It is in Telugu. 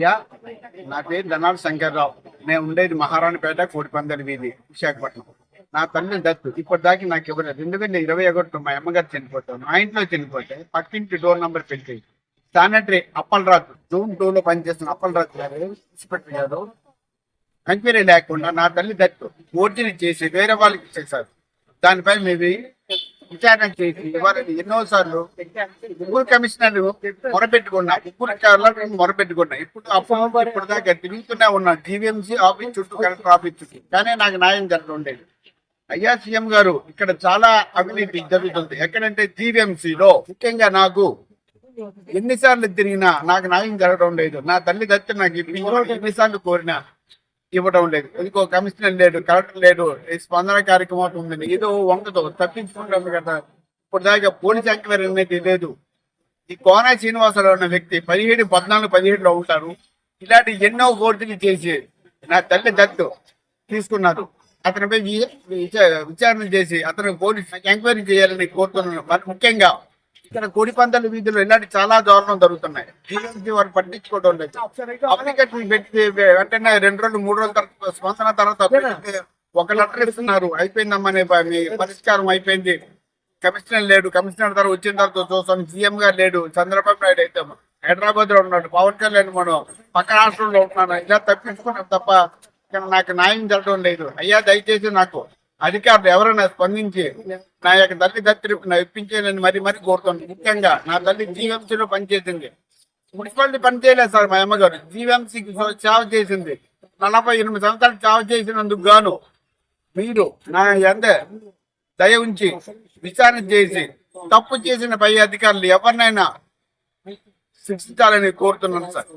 అయ్యా నా పేరు ధనాల్ శంకర్రావు. నేను ఉండేది మహారాణిపేట కోటిపందరి వీధి విశాఖపట్నం. నా తల్లి దత్తు. ఇప్పటిదాకా నాకు ఇవ్వలేదు రెండు వేల ఇరవై ఒకటిలో మా అమ్మగారు చనిపోతాను మా ఇంట్లో చనిపోతే పక్కింటి డోర్ నంబర్ పెట్టి శానిటరీ అప్పలరాజు. జూన్ టూ లో పనిచేస్తున్న అప్పలరాజు గారు ఇన్స్పెక్టర్ గారు ఎంక్వైరీ లేకుండా నా తల్లి దత్తు. ఓర్జిని చేసి వేరే వాళ్ళకి ఇచ్చేసారు దానిపై మేము విచారణ చేసి వారిని ఎన్నో సార్లు ముగ్గురు కమిషనర్ మొరపెట్టుకున్నా ముగ్గురు కలెక్టర్ మొరపెట్టుకున్నా ఇప్పుడు అప్పుడు ఇప్పుడు దాకా తిరుగుతూనే ఉన్నా జీవీఎంసీ ఆఫీస్ చుట్టూ కలెక్టర్ ఆఫీస్ చుట్టూ కానీ నాకు న్యాయం జరగడం అయ్యా సీఎం గారు ఇక్కడ చాలా అవినీతి జరుగుతుంది. ఎక్కడంటే జీవీఎంసీలో ముఖ్యంగా నాకు ఎన్నిసార్లు తిరిగినా నాకు న్యాయం జరగడం లేదు. నా తల్లి దత్తి నాకు ఎన్నిసార్లు కోరినా ఇవ్వడం లేదు. ఇంకో కమిషనర్ లేడు కలెక్టర్ లేడు స్పందన కార్యక్రమం ఉంది ఏదో వంకతో తప్పించుకుంటాం కదా. ఇప్పుడు దాకా పోలీస్ ఎంక్వైరీ అనేది లేదు. ఈ కోన శ్రీనివాసరావు అన్న వ్యక్తి పదిహేడు పద్నాలుగు పదిహేడులో ఉంటారు. ఇలాంటి ఎన్నో కోర్టులు చేసి నా తల్లి దత్తు తీసుకున్నారు అతనిపై విచారణ చేసి అతను పోలీస్ ఎంక్వైరీ చేయాలని కోరుతున్నాను. మరి ముఖ్యంగా ఇక్కడ కోడిపందాల వీధిలో ఇలాంటి చాలా దారుణం జరుగుతున్నాయి. టీఎంసీ వారు పట్టించుకోవడం లేదు. అప్లికేషన్ పెట్టి వెంటనే రెండు రోజులు మూడు రోజుల తర్వాత స్పందన తర్వాత ఒక లెటర్ ఇస్తున్నారు. అయిపోయిందమ్మనే పరిష్కారం అయిపోయింది. కమిషనర్ లేడు. కమిషనర్ తర్వాత వచ్చిన తర్వాత చూస్తాం. సీఎం గారు లేడు. చంద్రబాబు నాయుడు అయితే హైదరాబాద్లో ఉన్నాడు. పవన్ కళ్యాణ్ మనం పక్క రాష్ట్రంలో ఉంటున్నాను ఇలా తప్పించుకున్నాం తప్ప నాకు న్యాయం జరగడం లేదు. అయ్యా దయచేసి నాకు అధికారులు ఎవరైనా స్పందించి నా యొక్క తల్లి దత్తి ఇప్పించేయాలని మరి మరి కోరుతున్నాను ముఖ్యంగా నా తల్లి జీవీఎంసీలో పనిచేసింది. మున్సిపాలిటీ పని చేయలేదు సార్ మా అమ్మగారు. జీవీఎంసీకి సేవ చేసింది. నలభై ఎనిమిది సంవత్సరాలు సేవ చేసినందుకు గాను మీరు నా ఎంత దయ ఉంచి విచారణ చేసి తప్పు చేసిన పై అధికారులు ఎవరినైనా శిక్షించాలని కోరుతున్నాను సార్.